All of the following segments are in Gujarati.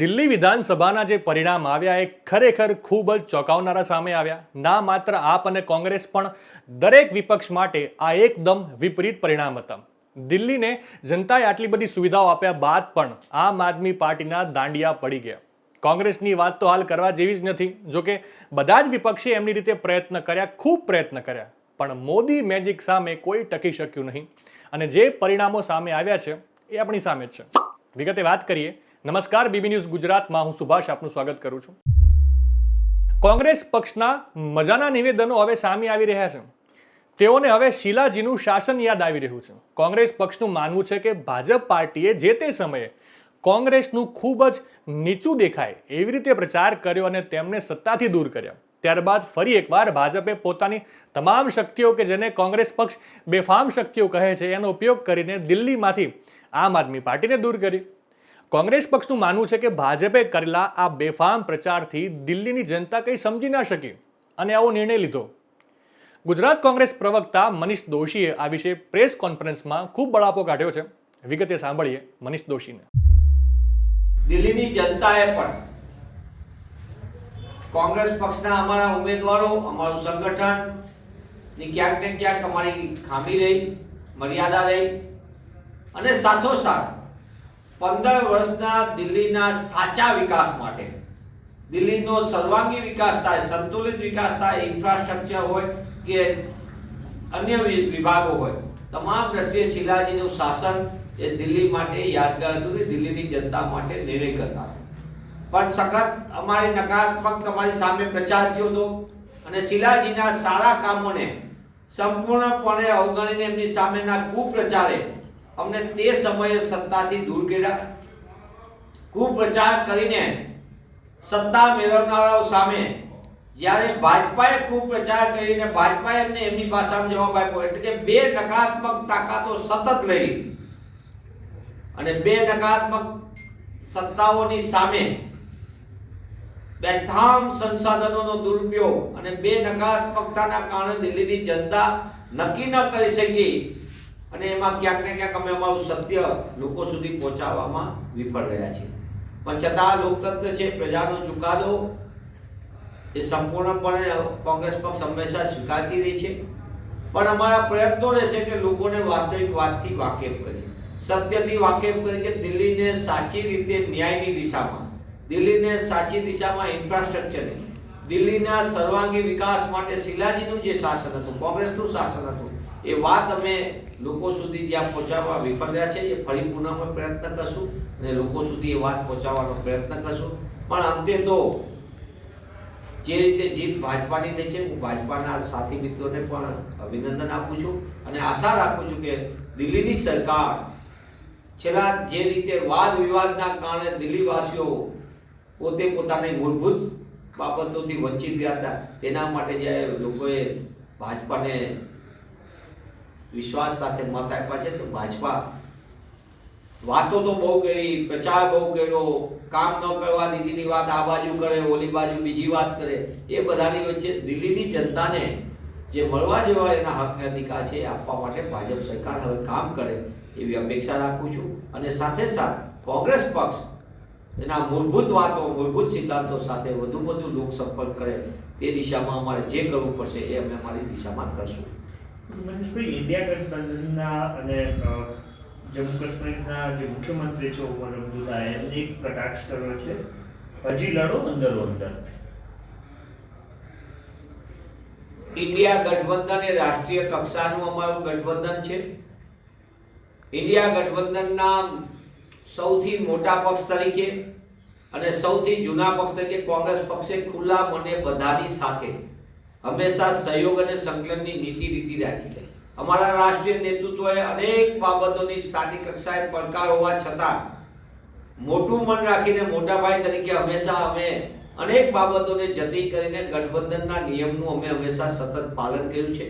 દિલ્હી વિધાનસભાના જે પરિણામ આવ્યા એ ખરેખર ખૂબ જ ચોંકાવનારા સામે આવ્યા. ના માત્ર આપ અને કોંગ્રેસ પણ, દરેક વિપક્ષ માટે આ એકદમ વિપરીત પરિણામ હતા. દિલ્હીને જનતાએ આટલી બધી સુવિધાઓ આપ્યા બાદ પણ આમ આદમી પાર્ટીના દાંડિયા પડી ગયા. કોંગ્રેસની વાત તો હાલ કરવા જેવી જ નથી જોકે બધા જ વિપક્ષે એમની રીતે પ્રયત્ન કર્યા, ખૂબ પ્રયત્ન કર્યા. પણ મોદી મેજિક સામે કોઈ ટકી શક્યું નહીં. અને જે પરિણામો સામે આવ્યા છે એ આપણી સામે જ છે. વિગતે વાત કરીએ નમસ્કાર, બીબી ન્યૂઝ ગુજરાતમાં હું સુભાષ આપનું સ્વાગત કરું છું. કોંગ્રેસ પક્ષના મજાના નિવેદનો હવે સામે આવી રહ્યા છે. તેઓને હવે શીલાજીનું શાસન યાદ આવી રહ્યું છે. કોંગ્રેસ પક્ષનું માનવું છે કે ભાજપ પાર્ટીએ જે તે સમયે કોંગ્રેસનું ખૂબ જ નીચું દેખાય એવી રીતે પ્રચાર કર્યો અને તેમને સત્તાથી દૂર કર્યા. ત્યારબાદ ફરી એકવાર ભાજપે પોતાની તમામ શક્તિઓ કે જેને કોંગ્રેસ પક્ષ બેફામ શક્તિઓ કહે છે, એનો ઉપયોગ કરીને દિલ્હીમાંથી આમ આદમી પાર્ટીને દૂર કરી કોંગ્રેસ પક્ષનું માનવું છે કે ભાજપે કરેલા આ બેફામ પ્રચારથી દિલ્હીની જનતા કંઈ સમજી ના શકી અને આવો નિર્ણય લીધો. ગુજરાત કોંગ્રેસ પ્રવક્તા મનીષ દોશીએ આ વિશે પ્રેસ કોન્ફરન્સમાં ખૂબ બળાપો કાઢ્યો છે. વિગતે સાંભળીએ મનીષ દોશીને. દિલ્હીની જનતાએ પણ કોંગ્રેસ પક્ષના અમારા ઉમેદવારો, અમારું સંગઠનની ક્યાંક ને ક્યાંક અમારી ખામી રહી, મર્યાદા રહી અને સાથોસાથ પંદર વર્ષના દિલ્હીના સાચા વિકાસ માટે. દિલ્હીનો સર્વાંગી વિકાસ થાય, સંતુલિત વિકાસ થાય ઇન્ફ્રાસ્ટ્રક્ચર હોય કે અન્ય વિભાગો હોય. તમામ દ્રષ્ટિએ શિલાજીનું શાસન એ દિલ્હી માટે યાદગાર હતું ને દિલ્હીની જનતા માટે નિર્ણય કરતા પણ સખત અમારી નકારાત્મક તમારી સામે પ્રચાર થયો હતો અને શિલાજીના સારા કામોને સંપૂર્ણપણે અવગણીને એમની સામેના કુપ્રચારે અમને તે સમયે સત્તાથી દૂર કર્યા. કુપ્રચાર કરીને સત્તા મેળવનારાઓ સામે જ્યારે ભાજપાએ કુપ્રચાર કરીને ભાજપાએ એમને એમની ભાષામાં જવાબ આપ્યો, એટલે કે બે નકારાત્મક તાકાતો સતત લઈ. અને બે નકારાત્મક સત્તાઓની સામે બેથામ સંસાધનોનો દુરુપયોગ અને બે નકારાત્મકતાના કારણે દિલ્હીની જનતા નક્કી ન કરી શકી અને એમાં ક્યાંક ને ક્યાંક અમે અમારું સત્ય લોકો સુધી પહોંચાડવામાં વિફળ રહ્યા છીએ. પણ છતાં લોકતંત્ર છે, પ્રજાનો ચુકાદો એ સંપૂર્ણપણે કોંગ્રેસ પક્ષ હંમેશા સ્વીકારતી રહી છે. પણ અમારા પ્રયત્નો રહેશે કે લોકોને વાસ્તવિક વાતથી વાકેફ કરીએ. સત્યથી વાકેફ કરી કે દિલ્હીને સાચી રીતે ન્યાયની દિશામાં, દિલ્હીને સાચી દિશામાં ઇન્ફ્રાસ્ટ્રક્ચરની દિલ્હીના સર્વાંગી વિકાસ માટે શિલાજીનું જે શાસન હતું, કોંગ્રેસનું શાસન હતું એ વાત અમે લોકો સુધી જ્યાં પહોંચાડવા વિફળ રહ્યા છે એ ફરી પુનઃ પ્રયત્ન કરશું અને લોકો સુધી એ વાત પહોંચાડવાનો પ્રયત્ન કરશું. પણ અંતે તો જે રીતે જીત ભાજપાની થઈ છે, હું ભાજપાના સાથી મિત્રોને પણ અભિનંદન આપું છું અને આશા રાખું છું કે દિલ્હીની સરકાર છેલ્લા જે રીતે વાદ વિવાદના કારણે દિલ્હીવાસીઓ પોતે પોતાની મૂળભૂત બાબતોથી વંચિત રહ્યા હતા, તેના માટે જે લોકોએ ભાજપાને વિશ્વાસ સાથે મત આપ્યા છે, તો ભાજપા વાતો તો બહુ કરી, પ્રચાર બહુ કર્યો, કામ ન કરવા દીધીની વાત આ બાજુ કરે, ઓલી બાજુ બીજી વાત કરે, એ બધાની વચ્ચે દિલ્હીની જનતાને જે મળવા જેવા એના હકને અધિકાર છે એ આપવા માટે ભાજપ સરકાર હવે કામ કરે એવી અપેક્ષા રાખું છું. અને સાથે સાથ કોંગ્રેસ પક્ષ એના મૂળભૂત વાતો, મૂળભૂત સિદ્ધાંતો સાથે વધુ વધુ લોક સંપર્ક કરે તે દિશામાં અમારે જે કરવું પડશે એ અમે અમારી દિશામાં કરશું. ઇન્ડિયા જમ્મુ કાશ્મીરના જે મુખ્યમંત્રી છે ઉમર અબ્દુલ્લા એમને એક કટાક્ષ કર્યો છે. હજી લડો અંદરો અંદર. ઇન્ડિયા ગઠબંધન એ રાષ્ટ્રીય કક્ષાનું અમારું ગઠબંધન છે. ઇન્ડિયા ગઠબંધનના સૌથી મોટા પક્ષ તરીકે અને સૌથી જૂના પક્ષ તરીકે કોંગ્રેસ પક્ષે ખુલ્લા મને બધાની સાથે હંમેશા સહયોગ અને સંકલનની નીતિ રીતિ રાખી છે. અમારા રાષ્ટ્રીય નેતૃત્વએ અનેક બાબતોની સ્થાનિક કક્ષાએ પડકાર હોવા છતાં મોટું મન રાખીને મોટા ભાઈ તરીકે હંમેશા અમે અનેક બાબતોને જતી કરીને ગઠબંધનના નિયમનું અમે હંમેશા સતત પાલન કર્યું છે.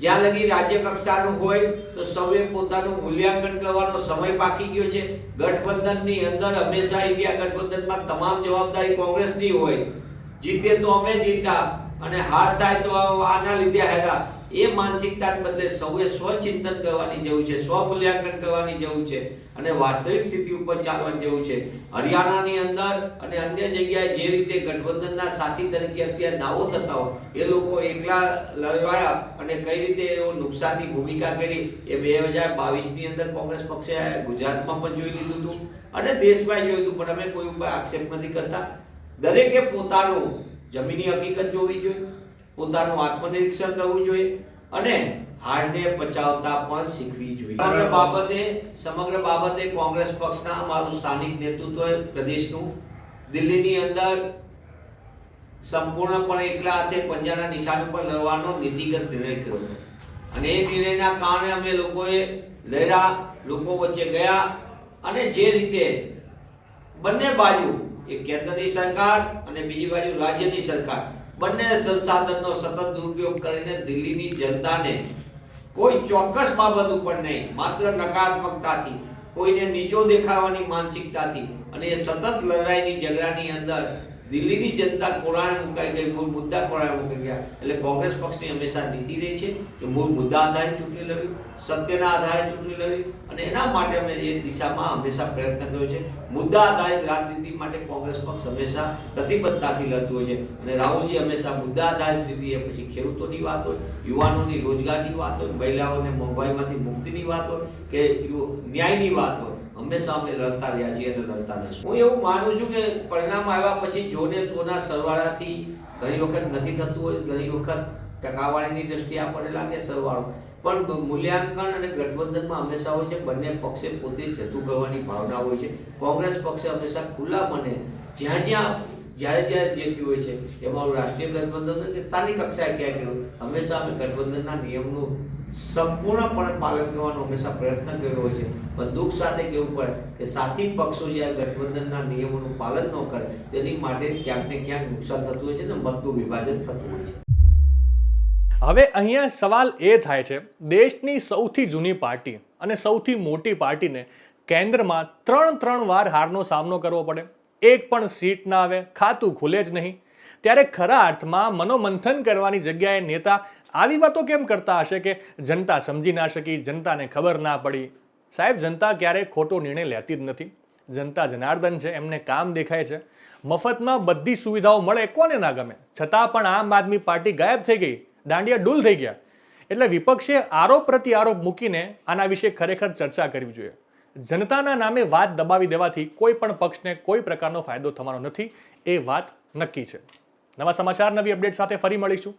જ્યાં લગી રાજ્ય કક્ષાનું હોય તો સૌએ પોતાનું મૂલ્યાંકન કરવાનો સમય પાકી ગયો છે. ગઠબંધનની અંદર હંમેશા ઇન્ડિયા ગઠબંધનમાં તમામ જવાબદારી કોંગ્રેસની હોય. જીતે તો અમે જીતા અને હાર થાય તો આના લીધે હેરા એ માનસિકતાને બદલે સૌએ સ્વચિંતન કરવાની જરૂર છે સ્વ મૂલ્યાંકન કરવાની જરૂર છે અને વાસ્તવિક સ્થિતિ ઉપર ચાલવાની જેવું છે. હરિયાણાની અંદર અને અન્ય જગ્યાએ જે રીતે ગઠબંધનના સાથી તરીકે અત્યારે દાવો થતા હોય, એ લોકો એકલા લડવાયા અને કઈ રીતે એઓ નુકસાનની ભૂમિકા કરી એ બે હજાર બાવીસની અંદર કોંગ્રેસ પક્ષે ગુજરાતમાં પણ જોઈ લીધું હતું અને દેશમાં જોયું હતું, પણ અમે કોઈ ઉપર આક્ષેપ નથી કરતા. દરેકે પોતાનું જમીની હકીકત જોવી જોઈએ, પોતાનું આત્મનિરીક્ષણ કરવું જોઈએ અને હારને પચાવતા પણ શીખવી જોઈએ. સમગ્ર બાબતે સમગ્ર બાબતે કોંગ્રેસ પક્ષના અમારું સ્થાનિક નેતૃત્વ પ્રદેશનું દિલ્હીની અંદર સંપૂર્ણપણે એકલા હાથે પંજાના નિશાન ઉપર લડવાનો નીતિગત નિર્ણય કર્યો હતો. અને એ નિર્ણયના કારણે અમે લોકોએ લડ્યા, લોકો વચ્ચે ગયા અને જે રીતે બંને બાજુ એક કેન્દ્રની સરકાર અને બીજી બાજુ રાજ્યની સરકાર. બંને સંસાધનનો સતત દુરુપયોગ કરીને દિલ્હીની જનતાને કોઈ ચોક્કસ બાબત ઉપર નહીં, માત્ર નકારાત્મકતાથી, કોઈને નીચો દેખાવાની માનસિકતાથી અને એ સતત લડાઈની ઝઘડાની અંદર દિલ્હીની જનતા કોરાણે મુકાઈ ગઈ, મૂળ મુદ્દા કોરાણે મુકાઈ ગયા. એટલે કોંગ્રેસ પક્ષની હંમેશા નીતિ રહી છે કે મૂળ મુદ્દા આધારે ચૂંટણી લડવી, સત્યના આધારે ચૂંટણી લડવી અને એના માટે અમે એ દિશામાં હંમેશા પ્રયત્ન કર્યો છે. મુદ્દા આધારિત રાજનીતિ માટે કોંગ્રેસ પક્ષ હંમેશા પ્રતિબદ્ધતાથી લડતું હોય છે. અને રાહુલજી હંમેશા મુદ્દા આધારિત નીતિ પછી ખેડૂતોની વાત હોય, યુવાનોની રોજગારની વાત હોય, મહિલાઓને મોંઘવારીમાંથી મુક્તિની વાત હોય કે ન્યાયની વાત હોય. હંમેશા અમે લડતા રહ્યા છીએ અને લડતા રહીશું. હું એવું માનું છું કે પરિણામ આવ્યા પછી જોને તોના સરવાળાથી ઘણી વખત નથી થતું હોય, ઘણી વખત ટકાવાળીની દ્રષ્ટિએ આપણને લાગે સરવાળો. પણ મૂલ્યાંકન અને ગઠબંધનમાં હંમેશા હોય છે, બંને પક્ષે પોતે જતું કરવાની ભાવના હોય છે. કોંગ્રેસ પક્ષે હંમેશા ખુલ્લા મને જ્યાં જ્યાં, જ્યારે જ્યારે જે થયું હોય છે એ મારું રાષ્ટ્રીય ગઠબંધન કે સ્થાનિક કક્ષાએ ક્યાં કર્યું હંમેશા અમે ગઠબંધનના નિયમનું સંપૂર્ણપણે પાલન કરવાનો હંમેશા પ્રયત્ન કર્યો હોય છે. પણ દુઃખ સાથે કહેવું પડે કે સાથી પક્ષો જ્યારે ગઠબંધનના નિયમોનું પાલન ન કરે, તેની માટે ક્યાંક ને ક્યાંક નુકસાન થતું હોય છે ને મતનું વિભાજન થતું હોય છે. હવે અહીંયા સવાલ એ થાય છે, દેશની સૌથી જૂની પાર્ટી અને સૌથી મોટી પાર્ટીને કેન્દ્રમાં ત્રણ ત્રણ વાર હારનો સામનો કરવો પડે. એક પણ સીટ ના આવે, ખાતું ખુલે જ નહીં. ત્યારે ખરા અર્થમાં મનોમંથન કરવાની જગ્યાએ નેતા આવી વાતો કેમ કરતા હશે કે જનતા સમજી ના શકી, જનતાને ખબર ના પડી? સાહેબ, જનતા ક્યારેય ખોટો નિર્ણય લેતી જ નથી. જનતા જનાર્દન છે, એમને કામ દેખાય છે. મફતમાં બધી સુવિધાઓ મળે, કોને ના ગમે? છતાં પણ આમ આદમી પાર્ટી ગાયબ થઈ ગઈ. દાંડિયા ડૂલ થઈ ગયા. એટલે વિપક્ષે આરોપ પ્રતિ આરોપ મૂકીને આના વિશે ખરેખર ચર્ચા કરવી જોઈએ. જનતાના નામે વાત દબાવી દેવાથી કોઈ પણ પક્ષને કોઈ પ્રકારનો ફાયદો થવાનો નથી. એ વાત નક્કી છે. નવા સમાચાર, નવી અપડેટ સાથે ફરી મળીશું.